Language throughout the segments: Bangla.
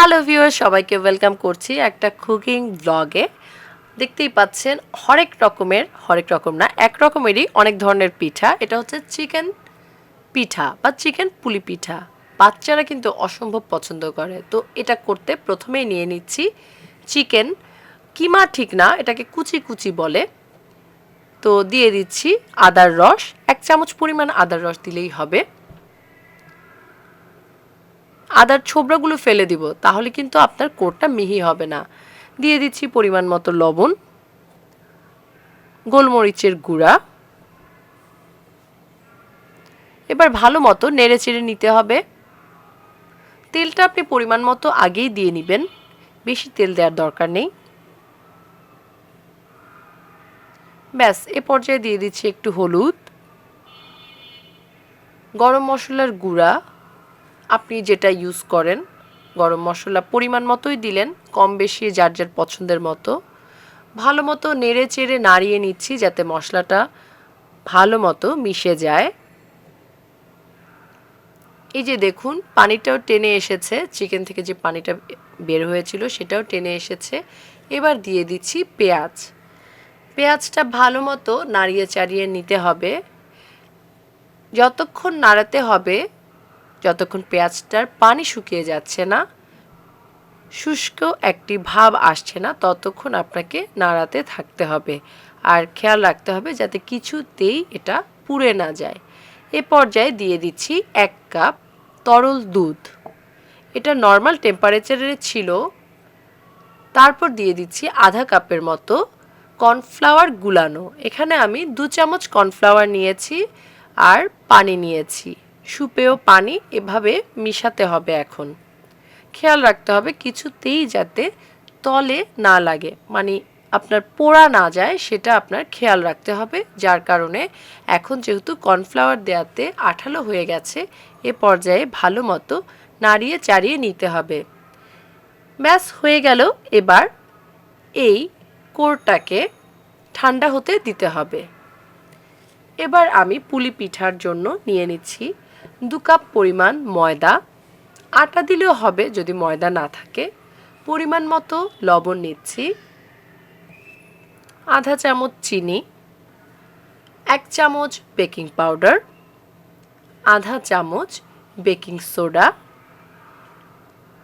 হ্যালো ভিউয়ার সবাইকে ওয়েলকাম করছি একটা কুকিং ব্লগে। দেখতেই পাচ্ছেন, হরেক রকমের, হরেক রকম না, এক রকমেরই অনেক ধরনের পিঠা। এটা হচ্ছে চিকেন পিঠা বা চিকেন পুলি পিঠা। বাচ্চারা কিন্তু অসম্ভব পছন্দ করে। তো এটা করতে প্রথমেই নিয়ে নিচ্ছি চিকেন। কিমা ঠিক না, এটাকে কুচি কুচি বলে। তো দিয়ে দিচ্ছি আদার রস। এক চামচ পরিমাণ আদার রস দিলেই হবে। আদার ছোবড়াগুলো ফেলে দিব, তাহলে কিন্তু আপনার কোটটা মিহি হবে না। দিয়ে দিচ্ছি পরিমাণ মতো লবণ, গোলমরিচের গুঁড়া। এবার ভালো মতো নেড়ে চেড়ে নিতে হবে। তেলটা আপনি পরিমাণ মতো আগেই দিয়ে নেবেন, বেশি তেল দেওয়ার দরকার নেই। ব্যাস, এ পর্যায়ে দিয়ে দিচ্ছি একটু হলুদ, গরম মশলার গুঁড়া। আপনি যেটা ইউজ করেন, গরম মশলা পরিমাণ মতোই দিলেন, কম বেশি যার যার পছন্দের মতো। ভালো মতো নেড়ে চেড়ে নাড়িয়ে নিচ্ছি যাতে মশলাটা ভালো মতো মিশে যায়। এই যে দেখুন, পানিটাও টেনে এসেছে। চিকেন থেকে যে পানিটা বের হয়েছিল সেটাও টেনে এসেছে। এবার দিয়ে দিচ্ছি পেঁয়াজ। পেঁয়াজটা ভালো মতো নাড়িয়ে চাড়িয়ে নিতে হবে। যতক্ষণ নাড়াতে হবে যতক্ষণ পেঁয়াজটার পানি শুকিয়ে যাচ্ছে না, শুষ্ক একটি ভাব আসছে না, ততক্ষণ আপনাকে নাড়াতে থাকতে হবে। আর খেয়াল রাখতে হবে যাতে কিছুতেই এটা পুড়ে না যায়। এ পর্যায়ে দিয়ে দিচ্ছি এক কাপ তরল দুধ। এটা নর্মাল টেম্পারেচারে ছিল। তারপর দিয়ে দিচ্ছি আধা কাপের মতো কর্নফ্লাওয়ার গুলানো। এখানে আমি দু চামচ কর্নফ্লাওয়ার নিয়েছি আর পানি নিয়েছি। সুপেয় পানি এভাবে মিশাতে হবে এখন। খেয়াল রাখতে হবে কিছুতেই যাতে তলে না লাগে মানে আপনার পোড়া না যায় সেটা আপনার খেয়াল রাখতে হবে, যার কারণে এখন যেহেতু কর্নফ্লাওয়ার দেওয়াতে আঠালো হয়ে গেছে, এ পর্যায়ে ভালো মতো নাড়িয়ে চাড়িয়ে নিতে হবে। ব্যাস, হয়ে গেল এবার এই কোরটাকে ঠান্ডা হতে দিতে হবে। এবার আমি পুলি পিঠার জন্য নিয়ে নিচ্ছি। দু কাপ পরিমাণ ময়দা। আটা দিলেও হবে যদি ময়দা না থাকে। পরিমাণ মতো লবণ নিচ্ছি। আধা চামচ চিনি। এক চামচ বেকিং পাউডার। আধা চামচ বেকিং সোডা।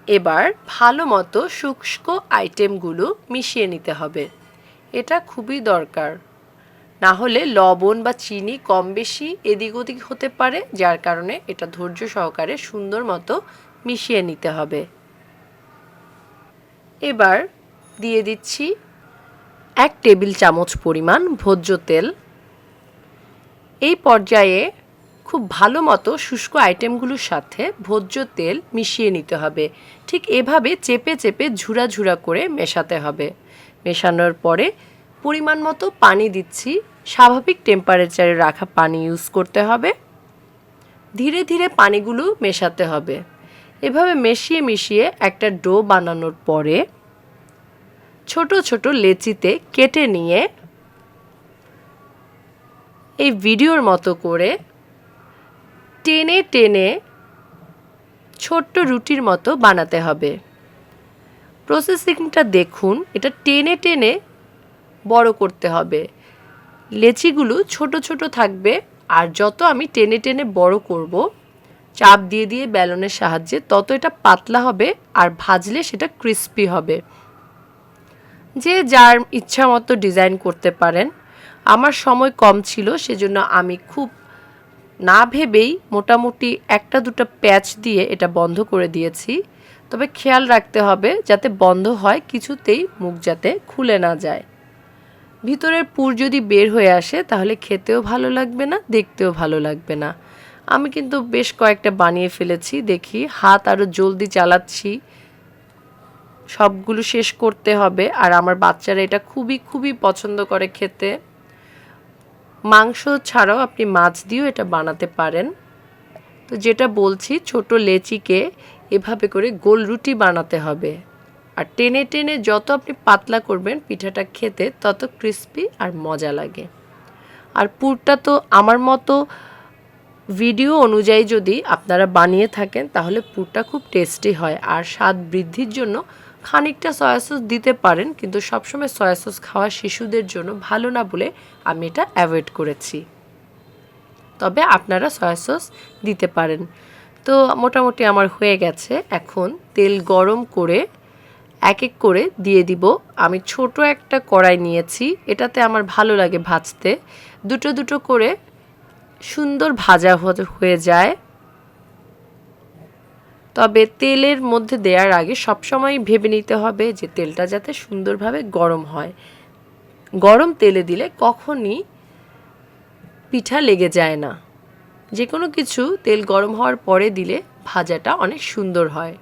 এবার ভালো মতো শুষ্ক আইটেমগুলো মিশিয়ে নিতে হবে। এটা খুবই দরকার। না হলে লবণ বা চিনি কম বেশি এদিক ওদিক হতে পারে, যার কারণে এটা ধৈর্য সহকারে সুন্দর মতো মিশিয়ে নিতে হবে। এবার দিয়ে দিচ্ছি এক টেবিল চামচ পরিমাণ ভোজ্য তেল। এই পর্যায়ে খুব ভালো মতো শুষ্ক আইটেমগুলোর সাথে ভোজ্য তেল মিশিয়ে নিতে হবে। ঠিক এভাবে চেপে চেপে ঝুরা ঝুরা করে মেশাতে হবে। মেশানোর পরে পরিমাণ মতো পানি দিচ্ছি স্বাভাবিক টেম্পারেচারে রাখা পানি ইউজ করতে হবে। ধীরে ধীরে পানিগুলো মেশাতে হবে। এভাবে মিশিয়ে মিশিয়ে একটা ডো বানানোর পরে ছোট ছোট লেচিতে কেটে নিয়ে এই ভিডিওর মতো করে টেনে টেনে ছোট্ট রুটির মতো বানাতে হবে। প্রসেসিংটা দেখুন, এটা টেনে টেনে বড় করতে হবে। লেচিগুলো ছোট ছোট থাকবে আর যত আমি টেনে টেনে বড় করব, চাপ দিয়ে দিয়ে ব্যালনের সাহায্যে তত এটা পাতলা হবে আর ভাজলে সেটা ক্রিস্পি হবে। যে যার ইচ্ছা মতো ডিজাইন করতে পারেন। আমার সময় কম ছিল, সেজন্য আমি খুব না ভেবেই মোটামুটি একটা দুটো প্যাচ দিয়ে এটা বন্ধ করে দিয়েছি। তবে খেয়াল রাখতে হবে যাতে বন্ধ হয়, কিছুতেই মুখ যাতে খুলে না যায়। ভিতরের পুর যদি বের হয়ে আসে, তাহলে খেতেও ভালো লাগবে না, দেখতেও ভালো লাগবে না। আমি কিন্তু বেশ কয়েকটা বানিয়ে ফেলেছি, দেখি হাত আরও জলদি চালাচ্ছি। সবগুলো শেষ করতে হবে, আর আমার বাচ্চারা এটা খুবই খুবই পছন্দ করে খেতে। মাংস ছাড়াও আপনি মাছ দিয়েও এটা বানাতে পারেন। তো যেটা বলছি, ছোট লেচিকে এভাবে করে গোল রুটি বানাতে হবে। আর টেনে টেনে যত আপনি পাতলা করবেন পিঠাটা খেতে তত ক্রিস্পি আর মজা লাগে। আর পুরটা তো আমার মতো ভিডিও অনুযায়ী যদি আপনারা বানিয়ে থাকেন, তাহলে পুরটা খুব টেস্টি হয়। আর স্বাদ বৃদ্ধির জন্য খানিকটা সয়া সস দিতে পারেন, কিন্তু সবসময় সয়া সস খাওয়া শিশুদের জন্য ভালো না বলে আমি এটা অ্যাভয়েড করেছি। তবে আপনারা সয়া সস দিতে পারেন। তো মোটামুটি আমার হয়ে গেছে। এখন তেল গরম করে এক এক করে দিয়ে দিব। আমি ছোট একটা কড়াই নিয়েছি, এটাতে আমার ভালো লাগে ভাজতে। দুটো দুটো করে সুন্দর ভাজা হয়ে যায়। তবে তেলের মধ্যে দেওয়ার আগে সবসময় ভেবে নিতে হবে যে তেলটা যাতে সুন্দরভাবে গরম হয়। গরম তেলে দিলে কখনই পিঠা লেগে যায় না। যে কোনো কিছু তেল গরম হওয়ার পরে দিলে ভাজাটা অনেক সুন্দর হয়।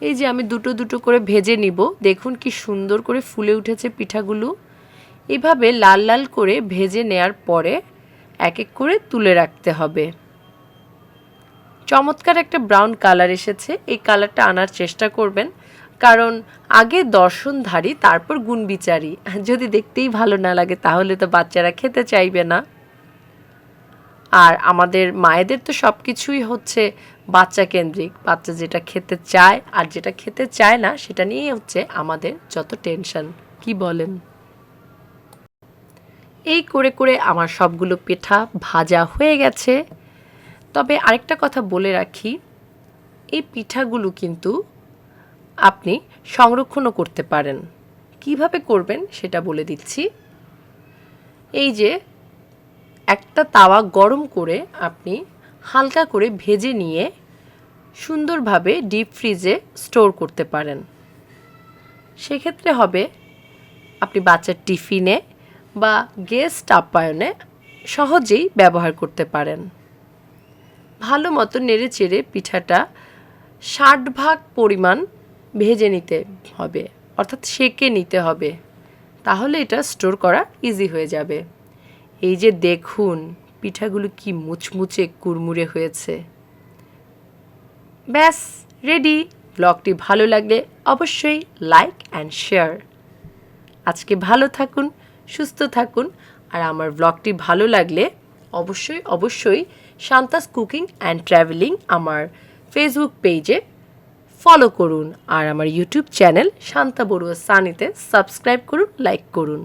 এই যে আমি দুটো দুটো করে ভেজে নিব। দেখুন কি সুন্দর করে ফুলে উঠেছে পিঠাগুলো। এভাবে লাল লাল করে ভেজে নেয়ার পরে এক এক করে তুলে রাখতে হবে। চমৎকার একটা ব্রাউন কালার এসেছে। এই কালারটা আনার চেষ্টা করবেন। কারণ আগে দর্শনধারী তারপর গুণবিচারী যদি দেখতেই ভালো না লাগে, তাহলে তো বাচ্চারা খেতে চাইবে না। আর আমাদের মায়েদের তো সব কিছুই হচ্ছে বাচ্চা কেন্দ্রিক, বাচ্চা যেটা খেতে চায় আর যেটা খেতে চায় না, সেটা নিয়েই হচ্ছে আমাদের যত টেনশন কি বলেন? এই করে করে আমার সবগুলো পিঠা ভাজা হয়ে গেছে। তবে আরেকটা কথা বলে রাখি, এই পিঠাগুলো কিন্তু আপনি সংরক্ষণও করতে পারেন। কীভাবে করবেন সেটা বলে দিচ্ছি। এই যে একটা তাওয়া গরম করে আপনি হালকা করে ভেজে নিয়ে সুন্দরভাবে ডিপ ফ্রিজে স্টোর করতে পারেন। সেক্ষেত্রে হবে আপনি বাচ্চার টিফিনে বা গেস্ট আপ্যায়নে সহজেই ব্যবহার করতে পারেন। ভালো মতো নেড়ে চেড়ে পিঠাটা ষাট ভাগ পরিমাণ ভেজে নিতে হবে, অর্থাৎ সেকে নিতে হবে। তাহলে এটা স্টোর করা ইজি হয়ে যাবে। এই যে দেখুন, পিঠাগুলো কি মুচমুচে কুরমুরে হয়েছে। ব্যাস রেডি ব্লগটি ভালো লাগলে অবশ্যই লাইক অ্যান্ড শেয়ার আজকে ভালো থাকুন, সুস্থ থাকুন, আর আমার ব্লগটি ভালো লাগলে অবশ্যই অবশ্যই শান্তাস কুকিং অ্যান্ড ট্রাভেলিং আমার ফেসবুক পেজে ফলো করুন, আর আমার ইউটিউব চ্যানেল শান্তা বড়ুয়া সানিতে সাবস্ক্রাইব করুন লাইক করুন।